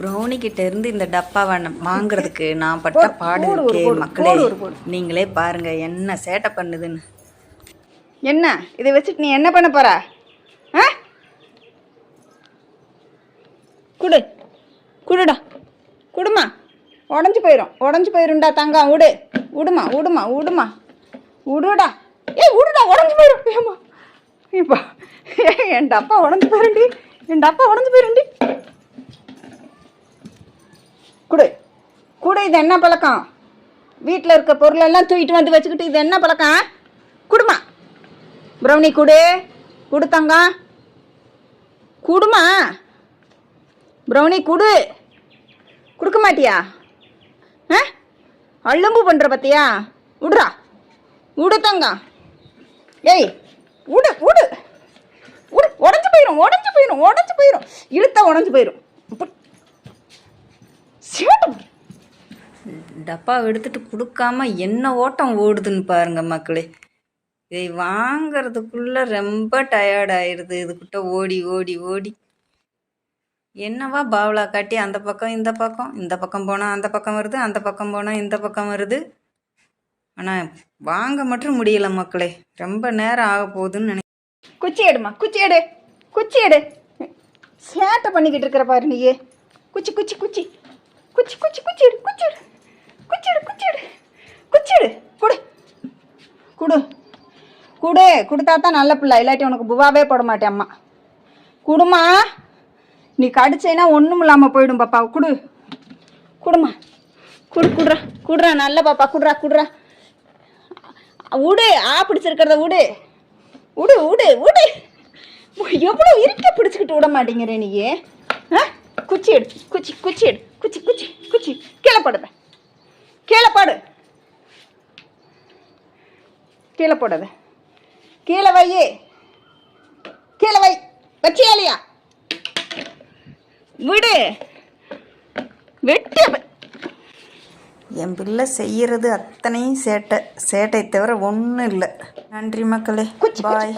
Brownie கிட்ட இருந்து இந்த டப்பாவை வாங்குறதுக்கு நான் பட்ட பாடு இருக்கே மக்களே. நீங்களே பாருங்க என்ன சேட்டை பண்ணுதுன்னு. என்ன? இதை வச்சுட்டு நீ என்ன பண்ண போற? ஆ? குடு. குடுடா. குடுமா. உடஞ்சி போயிடும் உடஞ்சி போயிரும்டா தங்கம். விடு விடுமா விடுமா விடுமா விடுடா ஏய் விடுடா உடஞ்சி போயிடும் ஏம்மா. இப்போ என் டப்பா உடஞ்சி போயிருண்டி. என் டப்பா உடஞ்சி போயிருண்டி. குடு. குடு இது என்ன பழக்கம்? வீட்டில் இருக்க பொருளெல்லாம் தூக்கிட்டு வந்து வச்சுக்கிட்டு இது என்ன பழக்கம்? குடுமா. ப்ரௌனி குடு. கொடுத்தங்க குடுமா. ப்ரௌனி குடு. கொடுக்க மாட்டியா? ஆ? அள்ளும்பு பண்ணுற பத்தியா? விடுறா விடு ஏய் விடு விடு விடு உடஞ்சி போயிடும் உடஞ்சி போயிடும் உடஞ்சி போயிடும் இழுத்தா உடஞ்சி போயிடும் டப்பா எடுத்துட்டு கொடுக்காம என்ன ஓட்டம் ஓடுதுன்னு பாருங்க மக்களே. இதை வாங்குறதுக்குள்ள ரொம்ப டயர்ட் ஆயிடுது இதுக்கிட்ட ஓடி ஓடி ஓடி. என்னவா பாவலா காட்டி அந்த பக்கம் இந்த பக்கம்? இந்த பக்கம் போனால் அந்த பக்கம் வருது அந்த பக்கம் போனால் இந்த பக்கம் வருது. ஆனால் வாங்க மட்டும் முடியல மக்களே. ரொம்ப நேரம் ஆக போகுதுன்னு நினை குச்சி எடுமா குச்சி எடு குச்சி எடு. சேட்டை பண்ணிக்கிட்டு இருக்கிற பாரு நீயே. குச்சி குச்சி குச்சி. குடு. குடு. கொடுத்தா தான் நல்ல பிள்ளை. இல்லாட்டி உனக்கு புவாவே போட மாட்டேன் அம்மா. குடுமா. நீ கடிச்சேன்னா ஒன்றும் இல்லாமல் போயிடும் பாப்பா. குடு. குடுமா. குடு குடுறா. குடுறா. நல்ல பாப்பா. குடுறா குடுறா. விடு ஆ பிடிச்சிருக்கிறத விடு விடு விடு விடு எவ்வளோ இருக்க பிடிச்சிக்கிட்டு விட மாட்டேங்கிற நீ ஆ? குச்சி எடு. குச்சி குச்சி எடு. குச்சி குச்சி குச்சி. கீழே படுப்பேன் கீழே படு. கீழே போடாத. கீழே வையே. கீழே வை. வச்சியா இல்லையா விடு. வெட்டு என் பிள்ளை செய்யறது அத்தனையும் சேட்டை. சேட்டை தவிர ஒன்றும் இல்லை. நன்றி மக்களே. பாய்